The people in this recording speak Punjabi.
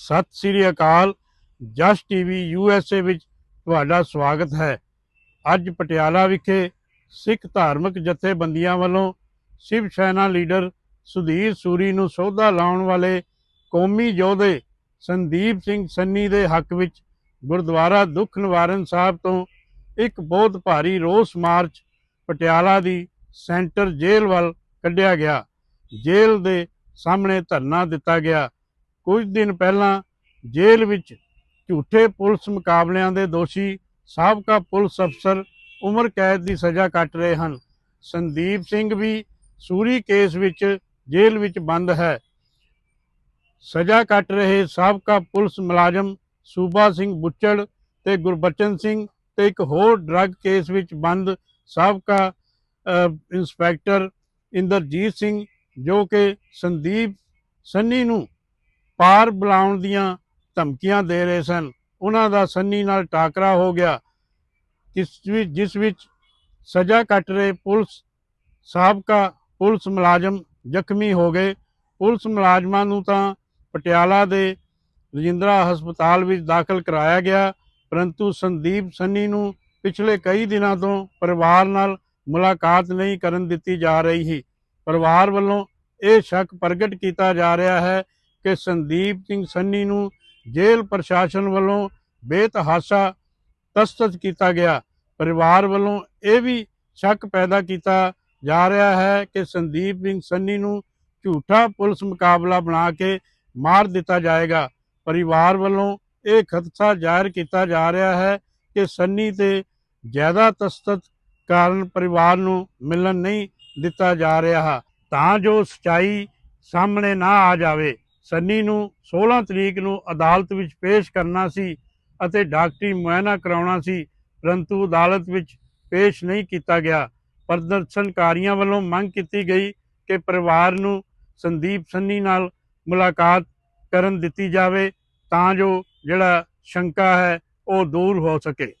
ਸਤਿ ਸ੍ਰੀ ਅਕਾਲ। ਜਸ ਟੀਵੀ ਯੂਐਸਏ ਵਿੱਚ ਤੁਹਾਡਾ ਸਵਾਗਤ ਹੈ। ਅੱਜ ਪਟਿਆਲਾ ਵਿਖੇ ਸਿੱਖ ਧਾਰਮਿਕ ਜਥੇਬੰਦੀਆਂ ਵੱਲੋਂ ਸ਼ਿਵ ਸੈਨਾ ਲੀਡਰ ਸੁਧੀਰ ਸੂਰੀ ਨੂੰ ਸੌਦਾ ਲਾਉਣ ਵਾਲੇ ਕੌਮੀ ਯੋਧੇ ਸੰਦੀਪ ਸਿੰਘ ਸੰਨੀ ਦੇ ਹੱਕ ਵਿੱਚ ਗੁਰਦੁਆਰਾ ਦੁੱਖ ਨਿਵਾਰਨ ਸਾਹਿਬ ਤੋਂ ਇੱਕ ਬਹੁਤ ਭਾਰੀ ਰੋਸ ਮਾਰਚ ਪਟਿਆਲਾ ਦੀ ਸੈਂਟਰ ਜੇਲ੍ਹ ਵੱਲ ਕੱਢਿਆ ਗਿਆ। ਜੇਲ੍ਹ ਦੇ ਸਾਹਮਣੇ ਧਰਨਾ ਦਿੱਤਾ ਗਿਆ। ਕੁਝ ਦਿਨ ਪਹਿਲਾਂ ਜੇਲ੍ਹ ਵਿੱਚ ਝੂਠੇ ਪੁਲਿਸ ਮੁਕਾਬਲਿਆਂ ਦੇ ਦੋਸ਼ੀ ਸਾਬਕਾ ਪੁਲਿਸ ਅਫਸਰ ਉਮਰ ਕੈਦ ਦੀ ਸਜ਼ਾ ਕੱਟ ਰਹੇ ਹਨ। ਸੰਦੀਪ ਸਿੰਘ ਵੀ ਸੂਰੀ ਕੇਸ ਵਿੱਚ ਜੇਲ੍ਹ ਵਿੱਚ ਬੰਦ ਹੈ। ਸਜ਼ਾ ਕੱਟ ਰਹੇ ਸਾਬਕਾ ਪੁਲਿਸ ਮੁਲਾਜ਼ਮ ਸੂਬਾ ਸਿੰਘ ਬੁੱਚੜ ਤੇ ਗੁਰਬਚਨ ਸਿੰਘ ਤੇ ਇੱਕ ਹੋਰ ਡਰੱਗ ਕੇਸ ਵਿੱਚ ਬੰਦ ਸਾਬਕਾ ਇੰਸਪੈਕਟਰ ਇੰਦਰਜੀਤ ਸਿੰਘ ਜੋ ਕਿ ਸੰਦੀਪ, ਸੰਨੀ ਨੂੰ ਪਾਰ ਬੁਲਾਉਣ ਦੀਆਂ ਧਮਕੀਆਂ ਦੇ ਰਹੇ ਸਨ। ਉਹਨਾਂ ਦਾ ਸੰਨੀ ਨਾਲ ਟਾਕਰਾ ਹੋ ਗਿਆ, ਜਿਸ ਵਿੱਚ ਸਜ਼ਾ ਕੱਟ ਰਹੇ ਪੁਲਿਸ, ਸਾਬਕਾ ਪੁਲਿਸ ਮੁਲਾਜ਼ਮ ਜ਼ਖਮੀ ਹੋ ਗਏ। ਪੁਲਿਸ ਮੁਲਾਜ਼ਮਾਂ ਨੂੰ ਤਾਂ ਪਟਿਆਲਾ ਦੇ ਰਜਿੰਦਰਾ ਹਸਪਤਾਲ ਵਿੱਚ ਦਾਖਲ ਕਰਾਇਆ ਗਿਆ, ਪਰੰਤੂ ਸੰਦੀਪ ਸੰਨੀ ਨੂੰ ਪਿਛਲੇ ਕਈ ਦਿਨਾਂ ਤੋਂ ਪਰਿਵਾਰ ਨਾਲ ਮੁਲਾਕਾਤ ਨਹੀਂ ਕਰਨ ਦਿੱਤੀ ਜਾ ਰਹੀ ਸੀ। ਪਰਿਵਾਰ ਵੱਲੋਂ ਇਹ ਸ਼ੱਕ ਪ੍ਰਗਟ ਕੀਤਾ ਜਾ ਰਿਹਾ ਹੈ ਕਿ ਸੰਦੀਪ ਸਿੰਘ ਸੰਨੀ ਨੂੰ ਜੇਲ੍ਹ ਪ੍ਰਸ਼ਾਸਨ ਵੱਲੋਂ ਬੇਤਹਾਸ਼ਾ ਤਸਤਤ ਕੀਤਾ ਗਿਆ। ਪਰਿਵਾਰ ਵੱਲੋਂ ਇਹ ਵੀ ਸ਼ੱਕ ਪੈਦਾ ਕੀਤਾ ਜਾ ਰਿਹਾ ਹੈ ਕਿ ਸੰਦੀਪ ਸਿੰਘ ਸੰਨੀ ਨੂੰ ਝੂਠਾ ਪੁਲਿਸ ਮੁਕਾਬਲਾ ਬਣਾ ਕੇ ਮਾਰ ਦਿੱਤਾ ਜਾਏਗਾ। ਪਰਿਵਾਰ ਵੱਲੋਂ ਇਹ ਖਦਸ਼ਾ ਜ਼ਾਹਿਰ ਕੀਤਾ ਜਾ ਰਿਹਾ ਹੈ ਕਿ ਸੰਨੀ ਤੇ ਜ਼ਿਆਦਾ ਤਸਤਤ ਕਾਰਨ ਪਰਿਵਾਰ ਨੂੰ ਮਿਲਣ ਨਹੀਂ ਦਿੱਤਾ ਜਾ ਰਿਹਾ। ਤਾਂ ਜੋ ਸਚਾਈ ਸਾਹਮਣੇ ਨਾ ਆ ਜਾਵੇ। ਸੰਨੀ ਨੂੰ 16 ਤਰੀਕ ਨੂੰ ਅਦਾਲਤ ਵਿੱਚ ਪੇਸ਼ ਕਰਨਾ ਸੀ ਅਤੇ ਡਾਕਟਰੀ ਮੁਆਇਨਾ ਕਰਾਉਣਾ ਸੀ, ਪਰੰਤੂ ਅਦਾਲਤ ਵਿੱਚ ਪੇਸ਼ ਨਹੀਂ ਕੀਤਾ ਗਿਆ। ਪ੍ਰਦਰਸ਼ਨਕਾਰੀਆਂ ਵੱਲੋਂ ਮੰਗ ਕੀਤੀ ਗਈ ਕਿ ਪਰਿਵਾਰ ਨੂੰ ਸੰਦੀਪ ਸੰਨੀ ਨਾਲ ਮੁਲਾਕਾਤ ਕਰਨ ਦਿੱਤੀ ਜਾਵੇ ਤਾਂ ਜੋ ਜਿਹੜਾ ਸ਼ੰਕਾ ਹੈ ਉਹ ਦੂਰ ਹੋ ਸਕੇ।